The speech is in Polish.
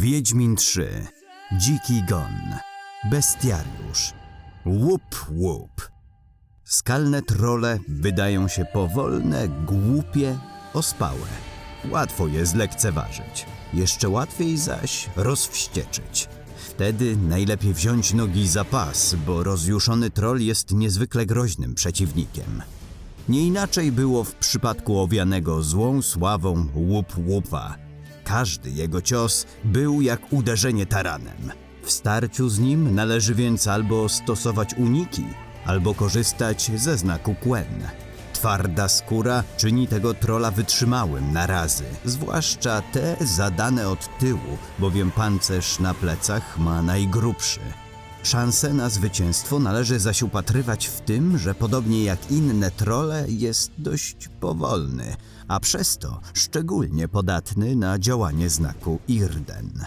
Wiedźmin 3. Dziki gon. Bestiariusz. Łup łup. Skalne trole wydają się powolne, głupie, ospałe. Łatwo je zlekceważyć. Jeszcze łatwiej zaś rozwścieczyć. Wtedy najlepiej wziąć nogi za pas, bo rozjuszony troll jest niezwykle groźnym przeciwnikiem. Nie inaczej było w przypadku owianego złą sławą łup łupa. Każdy jego cios był jak uderzenie taranem. W starciu z nim należy więc albo stosować uniki, albo korzystać ze znaku Quen. Twarda skóra czyni tego trola wytrzymałym na razy, zwłaszcza te zadane od tyłu, bowiem pancerz na plecach ma najgrubszy. Szansę na zwycięstwo należy zaś upatrywać w tym, że podobnie jak inne trole jest dość powolny, a przez to szczególnie podatny na działanie znaku Irden.